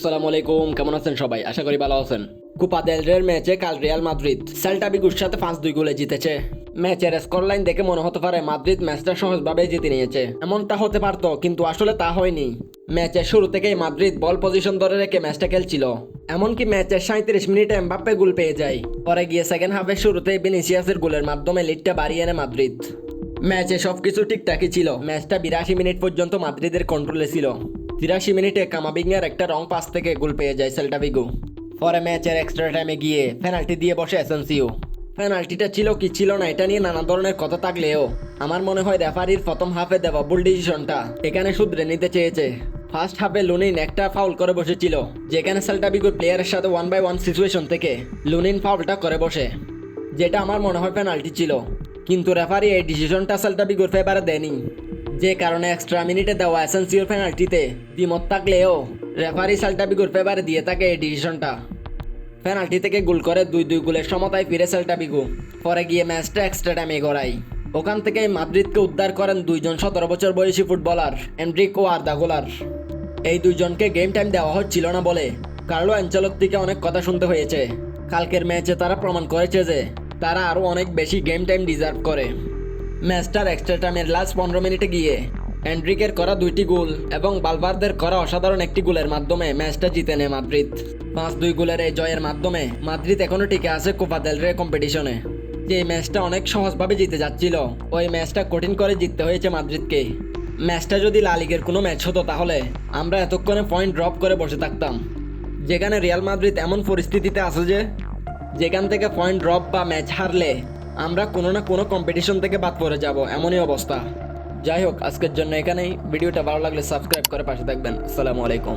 আসসালামু আলাইকুম, কেমন আছেন সবাই? আশা করি ভালো আছেন। কুপা দেল রের ম্যাচে কাল রিয়াল মাদ্রিদ, সেল্টা বিগুর সাথে পাঁচ দুই গোলে জিতেছে। ম্যাচের স্কোর লাইন দেখে মনে হতে পারে মাদ্রিদ ম্যাচটা সহজভাবে জিতে নিয়েছে। এমনটা হতে পারতো, কিন্তু আসলে তা হয়নি। ম্যাচের শুরু থেকেই মাদ্রিদ বল পজিশন ধরে রেখে ম্যাচটা খেলছিল। এমনকি ম্যাচের সাঁত্রিশ মিনিটে এমবাপ্পে গোল পেয়ে যায়। পরে গিয়ে সেকেন্ড হাফের শুরুতেই বেনিসিয়াসের গোলের মাধ্যমে লিডটা বাড়িয়ে এনে মাদ্রিদ। ম্যাচে সবকিছু ঠিকঠাকই ছিল। ম্যাচটা বিরাশি মিনিট পর্যন্ত মাদ্রিদের কন্ট্রোলে ছিল। তিরাশি মিনিটে কামাবিংয়ের একটা রং পাস থেকে গোল পেয়ে যায় সেল্টা বিগু পরে ম্যাচের এক্সট্রা টাইমে গিয়ে পেনাল্টি দিয়ে বসে এসেন্সিও। পেনাল্টিটা ছিল কি ছিল না, এটা নিয়ে নানা ধরনের কথা থাকলেও আমার মনে হয় রেফারির প্রথম হাফে দেওয়া ভুল ডিসিশনটা এখানে শুধরে নিতে চেয়েছে। ফার্স্ট হাফে লুনিন একটা ফাউল করে বসেছিল, যেখানে সেল্টা বিগুর প্লেয়ারের সাথে ওয়ান বাই ওয়ান সিচুয়েশন থেকে লুনিন ফাউলটা করে বসে, যেটা আমার মনে হয় পেনাল্টি ছিল। কিন্তু রেফারি এই ডিসিশনটা সেল্টা বিগুর ফেভারে দেয়নি। যে কারণে এক্সট্রা মিনিটে দেওয়া এসেন্সিওর পেনাল্টিতে দ্বিমত থাকলেও রেফারি সেল্টা বিগুর ফেভারে দিয়ে থাকে এই ডিসিশনটা পেনাল্টি থেকে গোল করে দুই দুই গোলের সমতায় ফিরে সেল্টা বিগু। পরে গিয়ে ম্যাচটা এক্সট্রা টাইমে গড়াই ওখান থেকে মাদ্রিদকে উদ্ধার করেন দুইজন সতেরো বছর বয়সী ফুটবলার এন্ড্রিক ও আর্দা গোলার। এই দুইজনকে গেম টাইম দেওয়া হচ্ছিল না বলে কার্লো অ্যাঞ্চলত্তিকে অনেক কথা শুনতে হয়েছে। কালকের ম্যাচে তারা প্রমাণ করেছে যে তারা আরও অনেক বেশি গেম টাইম ডিজার্ভ করে। ম্যাচটার এক্সট্রা টাইমের লাস্ট পনেরো মিনিটে গিয়ে এন্ড্রিকের করা দুইটি গোল এবং বালভারদের করা অসাধারণ একটি গোলের মাধ্যমে ম্যাচটা জিতে নেয় মাদ্রিদ। পাঁচ দুই গোলের এই জয়ের মাধ্যমে মাদ্রিদ এখনও টিকে আছে কোপা দেল রে কম্পিটিশনে যে ম্যাচটা অনেক সহজভাবে জিতে যাচ্ছিল, ওই ম্যাচটা কঠিন করে জিততে হয়েছে মাদ্রিদকে। ম্যাচটা যদি লা লিগের কোনো ম্যাচ হতো তাহলে আমরা এতক্ষণে পয়েন্ট ড্রপ করে বসে থাকতাম। যেখানে রিয়াল মাদ্রিদ এমন পরিস্থিতিতে আছে যে, যেখান থেকে পয়েন্ট ড্রপ বা ম্যাচ হারলে আমরা কোনো না কোনো কম্পিটিশন থেকে বাদ পড়ে যাব, এমনই অবস্থা। যাই হোক, আজকের জন্য এখানেই। ভিডিওটা ভালো লাগলে সাবস্ক্রাইব করে পাশে থাকবেন। আসসালামু আলাইকুম।